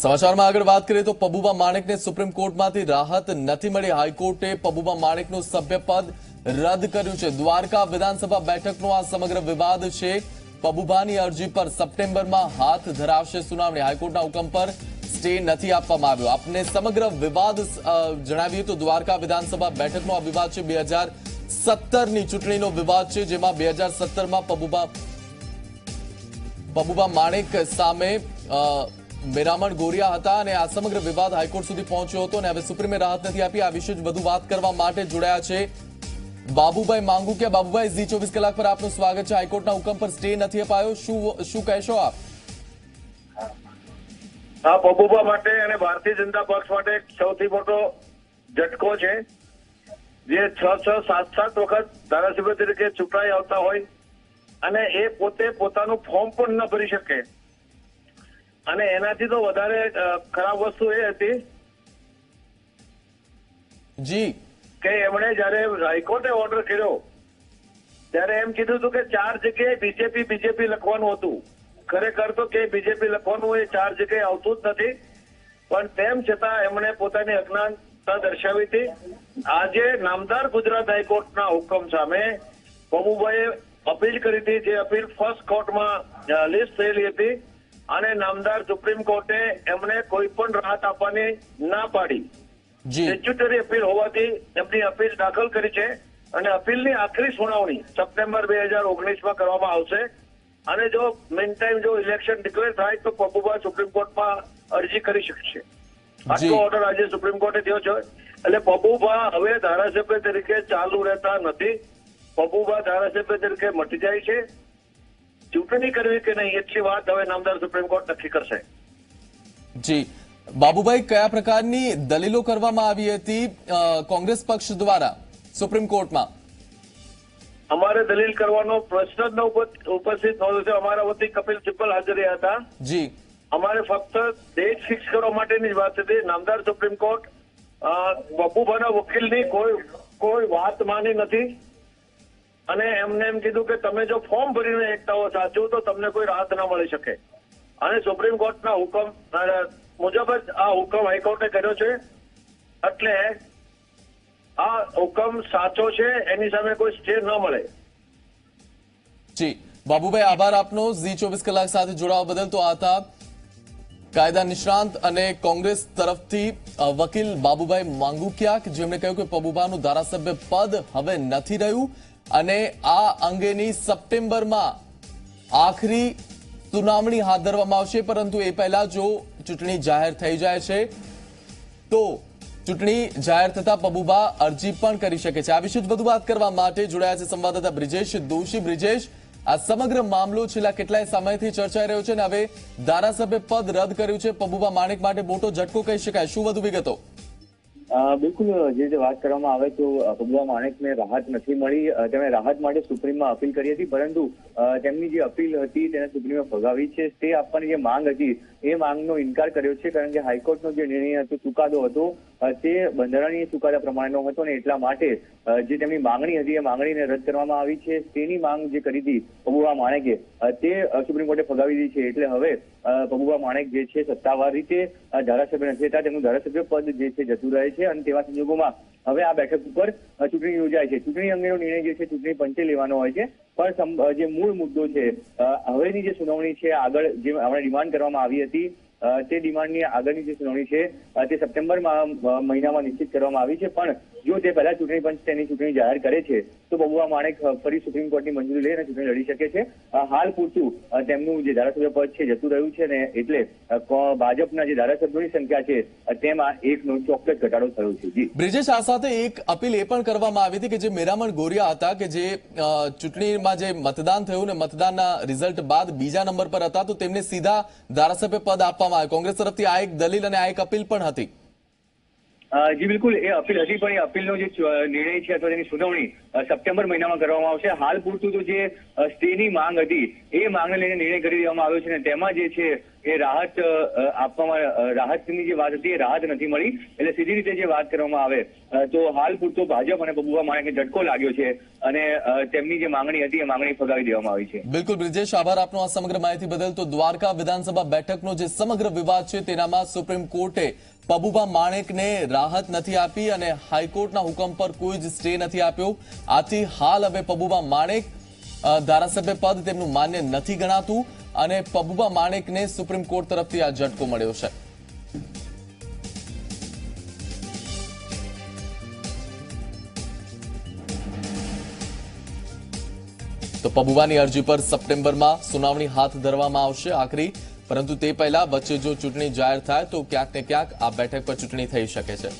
સમાચારમાં આગળ વાત કરીએ તો પબુબા માણેકને સુપ્રીમ કોર્ટમાંથી રાહત નથી મળી. હાઈકોર્ટે પબુબા માણેકનું સભ્યપદ રદ કર્યું છે. દ્વારકા વિધાનસભા બેઠકનો આ સમગ્ર વિવાદ છે. પબુબાની અરજી પર સપ્ટેમ્બરમાં હાથ ધરાવશે સુનાવણી. હાઈકોર્ટના હુકમ પર સ્ટે નથી આપવામાં આવ્યો. આપને સમગ્ર વિવાદ જણાવીએ તો દ્વારકા વિધાનસભા બેઠકનો આ વિવાદ છે. બે હજાર સત્તરની ચૂંટણીનો વિવાદ છે, જેમાં બે હજાર સત્તરમાં પબુબા પબુબા માણેક સામે મેરામણ ગોરિયા હતા અને આ સમગ્ર વિવાદ હાઈકોર્ટ સુધી પહોંચ્યો હતો અને હવે સુપ્રીમે રાહત નથી આપી. આ વિશે વધુ વાત કરવા માટે જોડાયા છે બાબુભાઈ માંગુ કે બાબુભાઈ, ઝી ચોવીસ કલાક પર આપનું સ્વાગત છે. હાઈકોર્ટના હુકમ પર સ્ટે નથી અપાયો. શું શું કહેશો આપ? આ પબુબા માટે અને ભારતીય જનતા પક્ષ માટે સૌથી મોટો ઝટકો છે. જે છ છ, સાત સાત વખત ધારાસભ્ય તરીકે ચૂંટાઈ આવતા હોય અને એ પોતે પોતાનું ફોર્મ પણ ન ભરી શકે. અને એનાથી તો વધારે ખરાબ વસ્તુ એ હતી જી. કે એમણે જયારે હાઈકોર્ટે ઓર્ડર કર્યો ત્યારે એમ કીધું હતું કે ચાર જગ્યાએ બીજેપી બીજેપી લખવાનું હતું. ખરેખર તો કે બીજેપી લખવાનું એ ચાર જગ્યાએ આવતું જ નથી પણ તેમ છતાં એમણે પોતાની અજ્ઞાનતા દર્શાવી હતી. આજે નામદાર ગુજરાત હાઈકોર્ટના હુકમ સામે પબુભાઈએ અપીલ કરી હતી જે અપીલ ફર્સ્ટ કોર્ટમાં લિસ્ટ થયેલી હતી. અને નામદાર સુપ્રીમ કોર્ટે એમને કોઈ પણ રાહત આપવાની ના પાડી. સ્ટેચ્યુટરી અપીલ હોવાથી એમની અપીલ દાખલ કરી છે અને અપીલની આખરી સુનાવણી સપ્ટેમ્બર બે હજાર ઓગણીસમાં કરવામાં આવશે. અને જો મેન ટાઈમ જો ઇલેક્શન ડિક્લેર થાય તો પબુબા સુપ્રીમ કોર્ટમાં અરજી કરી શકશે. આટલો ઓર્ડર આજે સુપ્રીમ કોર્ટે થયો છે. એટલે પબુભા હવે ધારાસભ્ય તરીકે ચાલુ રહેતા નથી. પબુભા ધારાસભ્ય તરીકે મટી જાય છે. ચૂંટણી કરવી કે નહીં એટલી વાત હવે નામદાર સુપ્રીમ કોર્ટ નક્કી કરશે. જી. બાબુભાઈ કયા પ્રકારની દલીલો કરવામાં આવી હતી કોંગ્રેસ પક્ષ દ્વારા સુપ્રીમ કોર્ટમાં અમારે દલીલ કરવાનો પ્રશ્ન જ ઉપસ્થિત નહોતો છે. અમારા વતી કપિલ સિબ્બલ હાજર રહ્યા હતા. જી. અમારે ફક્ત ડેટ ફિક્સ કરવા માટેની જ વાત હતી. નામદાર સુપ્રીમ કોર્ટ અ, વકીલની કોઈ કોઈ વાત માની નથી. અને એમને એમ કીધું કે તમે જો ફોર્મ ભરીને એકતાઓ સાચું તો તમને કોઈ રાહત ન મળી શકે. અને સુપ્રીમ કોર્ટના હુકમ મુજબ જ આ હુકમ હાઈકોર્ટે કર્યો છે. એટલે આ હુકમ સાચો છે, એની સામે કોઈ સ્ટે ન મળે. જી. બાબુભાઈ, આભાર આપનો. ઝી ચોવીસ કલાક સાથે જોડાવા બદલ તો આ હતા કાયદા નિષ્ણાંત અને કોંગ્રેસ તરફથી વકીલ બાબુભાઈ માંગુકિયા જેમણે કહ્યું કે પબુભાનું ધારાસભ્ય પદ હવે નથી રહ્યું. અને આ અંગેની સપ્ટેમ્બરમાં આખરી સુનાવણી હાથ ધરવામાં આવશે, પરંતુ એ પહેલા જો ચૂંટણી જાહેર થઈ જાય છે, તો ચૂંટણી જાહેર થતા પબુબા અરજી પણ કરી શકે છે. આ વિશે જ વધુ વાત કરવા માટે જોડાયા છે સંવાદદાતા બ્રિજેશ દોશી. બ્રિજેશ, આ સમગ્ર મામલો છેલ્લા કેટલાય સમયથી ચર્ચાઈ રહ્યો છે અને હવે ધારાસભ્ય પદ રદ કર્યું છે. પબુબા માણેક માટે મોટો ઝટકો કહી શકાય. શું વધુ વિગતો? બિલકુલ, જે જે વાત કરવામાં આવે તો પબુઆ માણેકને રાહત નથી મળી. તેમણે રાહત માટે સુપ્રીમમાં અપીલ કરી હતી, પરંતુ તેમની જે અપીલ હતી તેને સુપ્રીમે ફગાવી છે. તે આપવાની જે માંગ હતી, એ માંગનો ઇનકાર કર્યો છે, કારણ કે હાઈકોર્ટનો જે નિર્ણય હતો, ચુકાદો હતો તે બંધારણીય ચુકાદા પ્રમાણેનો હતો અને એટલા માટે જે તેમની માંગણી હતી, એ માંગણીને રદ કરવામાં આવી છે. તેની માંગ જે કરી હતી પબુઆ માણેકે તે સુપ્રીમ કોર્ટે ફગાવી દીધી છે. એટલે હવે પબુઆ માણેક જે છે, સત્તાવાર રીતે ધારાસભ્ય નથી થતા તેમનું ધારાસભ્ય પદ જે છે, જતું રહે છે. અને તેવા સંજોગોમાં હવે આ બેઠક ઉપર ચૂંટણી યોજાય છે. ચૂંટણી અંગેનો નિર્ણય જે છે ચૂંટણી પંચે લેવાનો હોય છે. પણ જે મૂળ મુદ્દો છે હવેની જે સુનાવણી છે, આગળ જે આપણે ડિમાન્ડ કરવામાં આવી હતી તે ડિમાન્ડની આગળની જે સુનાવણી છે તે સપ્ટેમ્બર મહિનામાં નિશ્ચિત કરવામાં આવી છે. પણ જો તે પહેલા ચૂંટણી પંચ તેની ચૂંટણી જાહેર કરે છે, તો બબુઆ માણેક ફરી સુપ્રીમ કોર્ટની મંજૂરી લઈને ચૂંટણી લડી શકે છે. હાલ પૂરતું તેમનું જે ધારાસભ્ય પદ છે, જતું રહ્યું છે ને એટલે ભાજપના જે ધારાસભ્યોની સંખ્યા છે તેમાં એકનો ચોક્કસ ઘટાડો થયો છે. જી. બ્રિજેશ, આ સાથે એક અપીલ એ પણ કરવામાં આવી હતી કે જે મેરામણ ગોરિયા હતા કે જે ચૂંટણીમાં જે મતદાન થયું ને મતદાનના રિઝલ્ટ બાદ બીજા નંબર પર હતા, તો તેમને સીધા ધારાસભ્ય પદ આપવામાં આવ્યું. કોંગ્રેસ તરફથી આ એક દલીલ અને આ એક અપીલ પણ હતી. જી, બિલકુલ. એ અપીલ હતી, પણ એ અપીલનો જે નિર્ણય છે અથવા તેની સુનાવણી સપ્ટેમ્બર મહિનામાં કરવામાં આવશે. હાલ પૂરતું તો જે સ્ટેની માંગ હતી, એ માંગને લઈને નિર્ણય કરી દેવામાં આવ્યો છે અને તેમાં જે છે એ રાહત આપવામાં રાહતની જે વાત હતી એ રાહત નથી મળી. એટલે સીધી રીતે જે વાત કરવામાં આવે તો હાલ પૂરતો ભાજપ અને બબુભા માણેકને ઝટકો લાગ્યો છે અને તેમની જે માંગણી હતી એ માંગણી ફગાવી દેવામાં આવી છે. બિલકુલ, બ્રિજેશ, આભાર આપનો આ સમગ્ર માહિતી બદલ. તો દ્વારકા વિધાનસભા બેઠકનો જે સમગ્ર વિવાદ છે તેનામાં સુપ્રીમ કોર્ટે પબુભા માણેકને રાહત નથી આપી અને હાઈકોર્ટના હુકમ પર કોઈ જ સ્ટે નથી આપ્યો. આથી હાલ હવે પબુભા માણેક ધારાસભ્ય પદ તેમનું માન્ય નથી ગણાતું. અને પબુબા માણેકને સુપ્રીમ કોર્ટ તરફથી આ ઝટકો મળ્યો છે. તો પબુવાની અરજી પર સપ્ટેમ્બરમાં સુનાવણી હાથ ધરવામાં આવશે આખરી, પરંતુ તે પહેલા વચ્ચે જો ચૂંટણી જાહેર થાય તો ક્યાંક ને ક્યાંક આ બેઠક પર ચૂંટણી થઈ શકે છે.